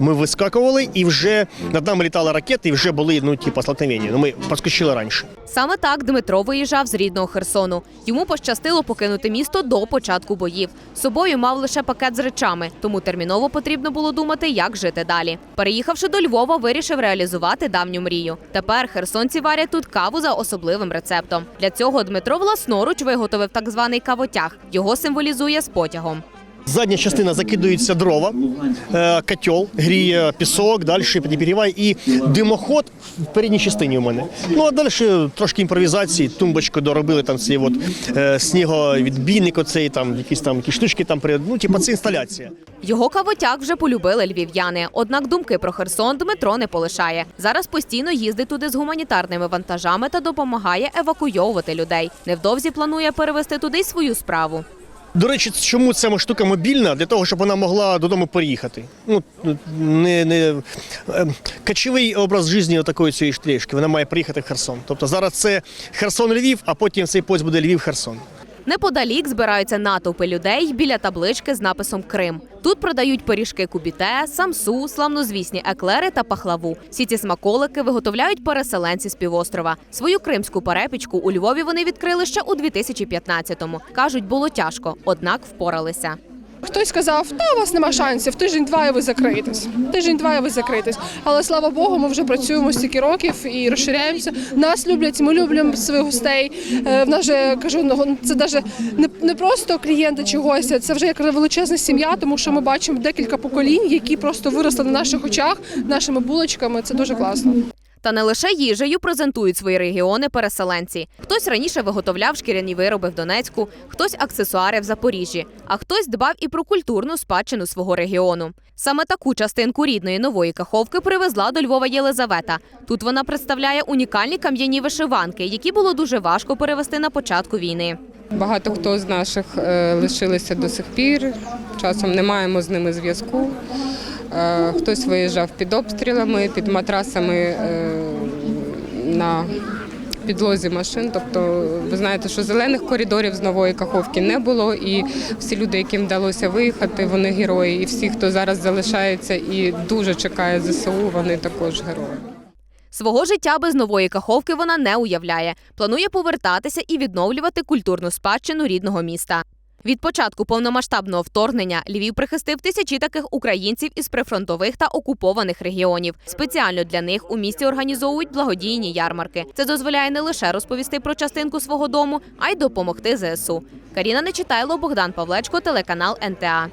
Ми вискакували і вже над нами літали ракети, і вже були ну, типу, столкновення. Ну, ми підскочили раніше. Саме так Дмитро виїжджав з рідного Херсону. Йому пощастило покинути місто до початку боїв. З собою мав лише пакет з речами, тому терміново потрібно було думати, як жити далі. Переїхавши до Львова, вирішив реалізувати давню мрію. Тепер херсонці варять тут каву за особливим рецептом. Для цього Дмитро власноруч виготовив так званий кавотяг. Його символізує з потягом. Задня частина закидується дрова, е, котел, гріє пісок, далі підігріває і димоход в передній частині у мене. Ну а далі трошки імпровізації, тумбочку доробили там цей от е, сніговідбійник, оцей там якісь там якісь штучки там ну, типу, це інсталяція. Його кавотяг вже полюбили львів'яни. Однак думки про Херсон Дмитро не полишає. Зараз постійно їздить туди з гуманітарними вантажами та допомагає евакуйовувати людей. Невдовзі планує перевести туди й свою справу. До речі, чому ця штука мобільна? Для того, щоб вона могла додому переїхати. Ну, не, не, е, образ життя такої цієї штрішки. Вона має приїхати в Херсон. Тобто зараз це Херсон-Львів, а потім цей поїзд буде Львів-Херсон. Неподалік збираються натовпи людей біля таблички з написом Крим. Тут продають пиріжки кубіте, самсу, славнозвісні еклери та пахлаву. Всі ці смаколики виготовляють переселенці з півострова. Свою кримську перепічку у Львові вони відкрили ще у 2015-му. кажуть, було тяжко, однак впоралися. Хтось сказав, та у вас нема шансів, тиждень-два і ви закриєтесь. Тиждень-два і ви закриєтесь. Але слава Богу, ми вже працюємо стільки років і розширяємося. Нас люблять, ми любимо своїх гостей. Е, В нас же кажу, ну, це навіть не, просто клієнти чи гості, це вже як величезна сім'я, тому що ми бачимо декілька поколінь, які просто виросли на наших очах, нашими булочками. Це дуже класно. Та не лише їжею презентують свої регіони переселенці. Хтось раніше виготовляв шкіряні вироби в Донецьку, хтось аксесуари в Запоріжжі, а хтось дбав і про культурну спадщину свого регіону. Саме таку частинку рідної нової каховки привезла до Львова Єлизавета. Тут вона представляє унікальні кам'яні вишиванки, які було дуже важко перевести на початку війни. Багато хто з наших е, лишилися до сих пір. Часом не маємо з ними зв'язку. Е, Хтось виїжджав під обстрілами, під матрасами е, на підлозі машин. Тобто, ви знаєте, що зелених коридорів з нової каховки не було, і всі люди, яким вдалося виїхати, вони герої. І всі, хто зараз залишається і дуже чекає ЗСУ, вони також герої. Свого життя без нової каховки вона не уявляє. Планує повертатися і відновлювати культурну спадщину рідного міста. Від початку повномасштабного вторгнення Львів прихистив тисячі таких українців із прифронтових та окупованих регіонів. Спеціально для них у місті організовують благодійні ярмарки. Це дозволяє не лише розповісти про частинку свого дому, а й допомогти ЗСУ. Каріна Нечитайло, Богдан Павлечко, телеканал НТА.